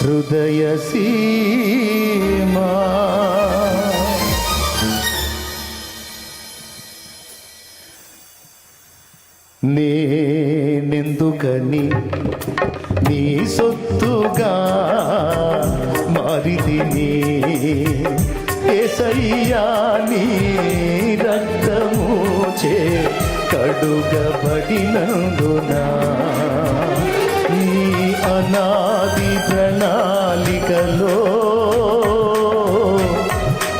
హృదయ సీమా. నేనెందుకని నీ సొత్తుగా మారితిని ఏసయ్యా నీ రక్తము చే కడుగబడినందునా. అనాది ప్రణాళికలో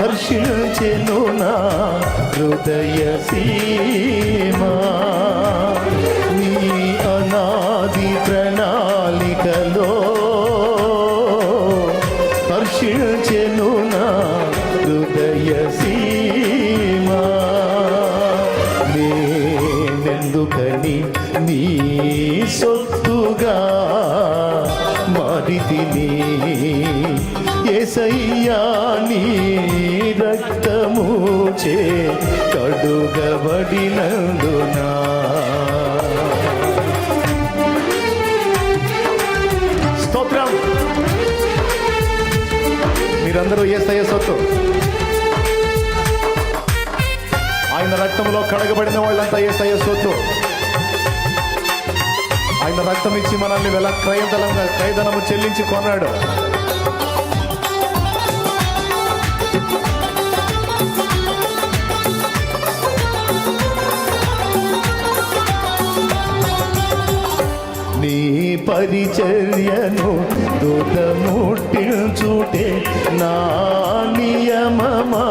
హర్షించెను నా హృదయ సీమా. నీ అనాది ప్రణాళికలో హర్షించెను నా హృదయ సీమా. నేనెందుకని నీ సొత్తుగా ఏసయ్యా నీ రక్తము చే కడుగబడినందునా. స్తోత్రం. మీరందరూ ఏసయ్య సొత్తు. ఆయన రక్తంలో కడగబడిన వాళ్ళంతా ఏసయ్య సొత్తు. ఆయన రక్తం ఇచ్చి మనల్ని వెల క్రయదలంగా క్రయధనము చెల్లించి కొన్నాడు. నీ పరిచర్యను దూతముట్టించుటే నా నియమమాయనే.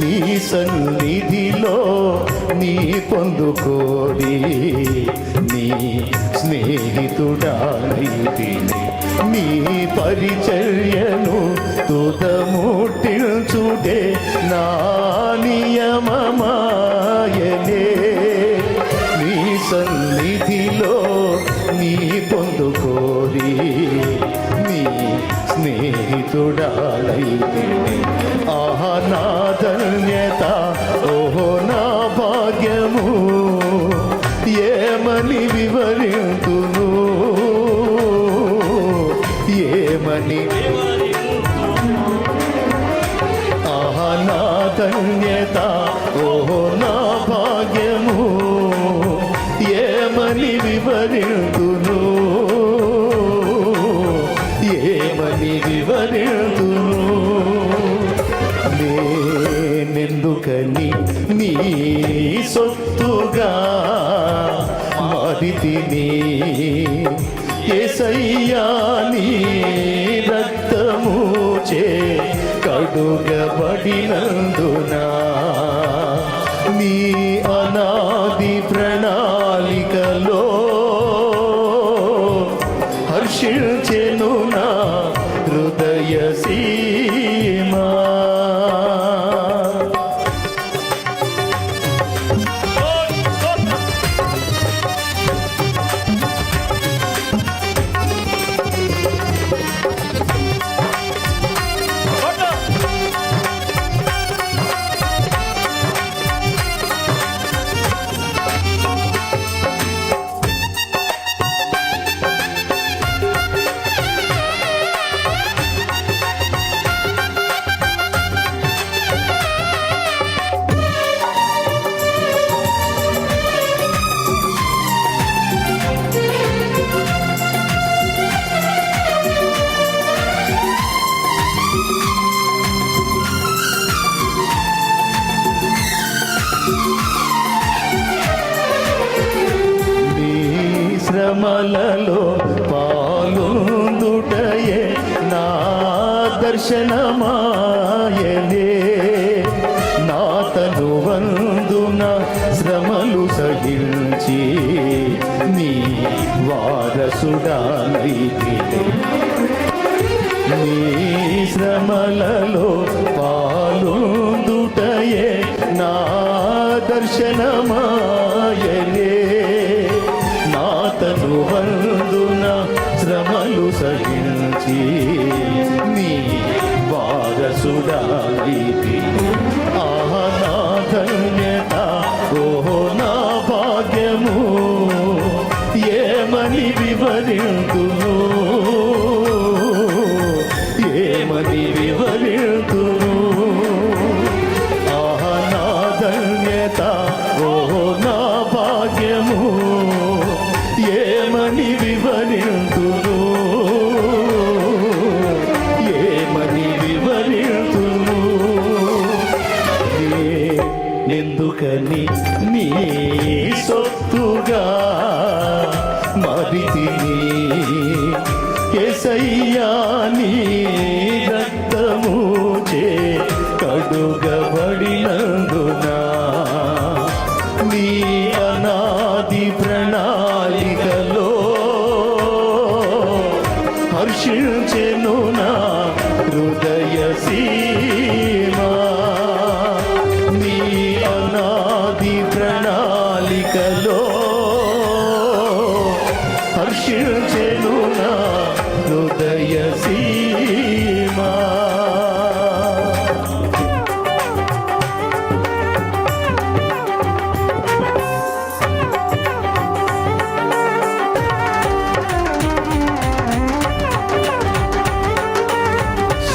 నీ సన్నిధి నీ పొందుకోడి. నీ స్నేహితుడాలితిని నీ పరిచర్యను తుదముట్టించుటే నా నియమమాయనే. నీ సన్నిధిలో నీ పొందుకోడి. నీ స్నేహితుడాలైతే ఆ కడుగబడినందునా దర్శనమాయనే నా తను వందున శ్రమలు సహించి నీ వారసుడానైతినే నీ శ్రమలలో పాలుందుటయే నా దర్శనమాయనే నా తను వందున శ్రమలు సహించి నీ Aditi.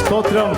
స్తోత్రం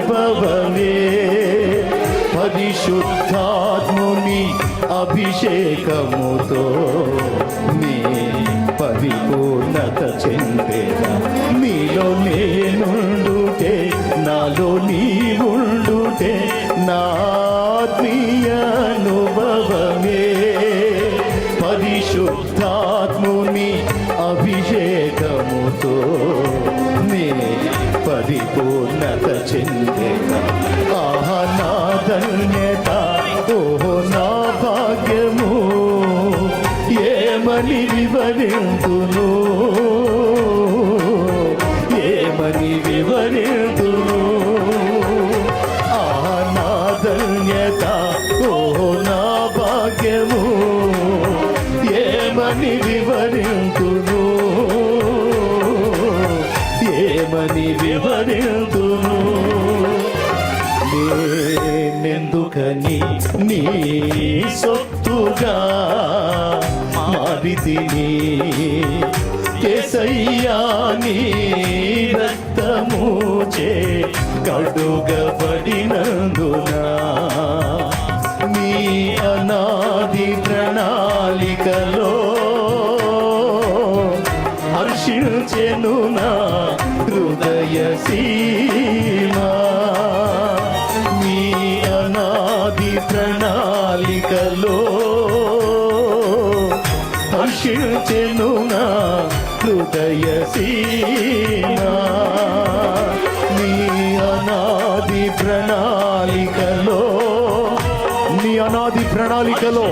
అనుభవమే పరిశుద్ధాత్ముని అభిషేకముతో నీ పరిపూర్ణత చెందేదా మీలో నేనుండుటే నాలో నీవుండుటే నాత్మీయ అనుభవమే పరిశుద్ధాత్ముని అభిషేకముతో నే పరిపూర్ణత చెంది ధన్యత ఓ నా భాగ్యము ఏమని వివరింతును? ఏమని వివరింతును? నేనెందుకని నీ సొత్తుగా మారితిని కేసయ్యా నీ రక్తము చే కడుగబడినందునా ప్రణాళికలో హర్షించెను నా హృదయ సీమా నీ అనాది ప్రణాళికలో నీ అనాది ప్రణాళికలో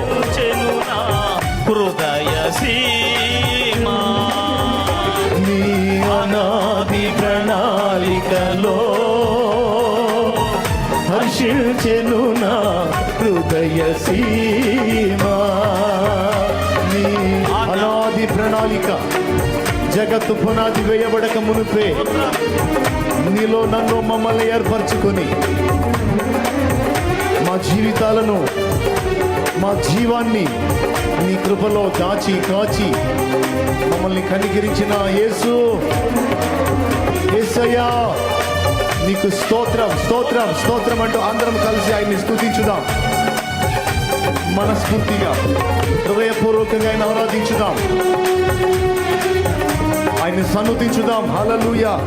హృదయ సీమా నీ అనాది ప్రణాళికలో హర్షించెను నా సీమా. నీ అనాది ప్రణాళిక జగత్తు పునాది వేయబడక మునిపే నీలో నన్ను మమ్మల్ని ఏర్పరచుకొని మా జీవితాలను మా జీవాన్ని నీ కృపలో దాచి కాచి మమ్మల్ని కనికరించిన యేసు. యేసయ్యా నీకు స్తోత్రం స్తోత్రం స్తోత్రం అంటూ అందరం కలిసి ఆయన్ని స్థుతించుదాం మనస్ఫూర్తిగా హృదయపూర్వకంగా ఆయన ఆరాధించుదాం. ఆయన్ని సన్నుతించుదాం. హలలుయ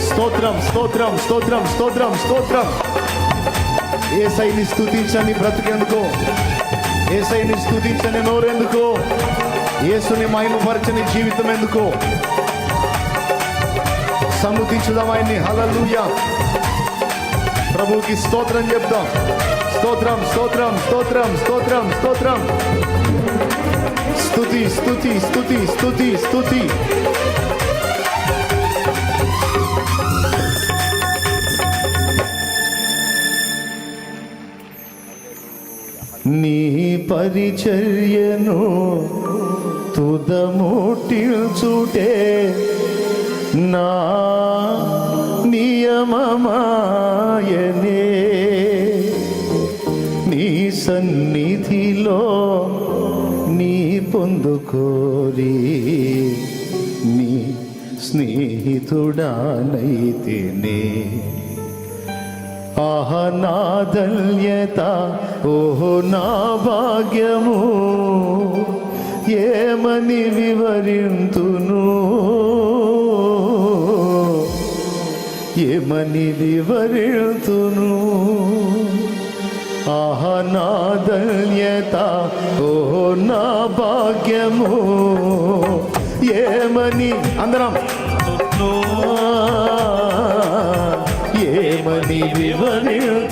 స్తోత్రం స్తోత్రం స్తోత్రం స్తోత్రం స్తోత్రం. ఏసైని స్తుతించని ఏ ఏసైని స్థుతించని నోరెందుకు. ఏసుని మహిమపరచని జీవితం ఎందుకు. సన్నుతించుదాం ఆయన్ని. హలలుయ ప్రభుకి స్తోత్రం చెప్దాం. స్తోత్రం స్తోత్రం స్తోత్రం స్తోత్రం స్తోత్రం స్తుతి స్తుతి స్తుతి స్తుతి స్తుతి నీ పరిచర్యను తుదముట్టించుటే నా నియమమాయనే నీ సన్నిధిలో నీ పొందుకోరి నీ స్నేహితుడనైతిని స్నేహితుడానైతినే. ఆహ నా ధన్యత ఓహో నా భాగ్యము ఏమని వివరింతును? ఏమని వివరింతును? ఆహ నా ధన్యత ఓహో నా భాగ్యము. ఏమని? అందరం. ఏమని వివరింతును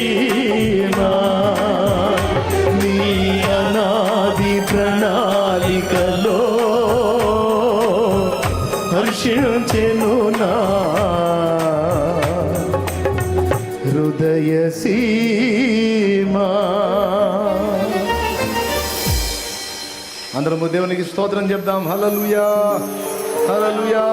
నేను నా హృదయ సీమా. అందరము దేవునికి స్తోత్రం చెప్దాం. హలలుయా హలలుయా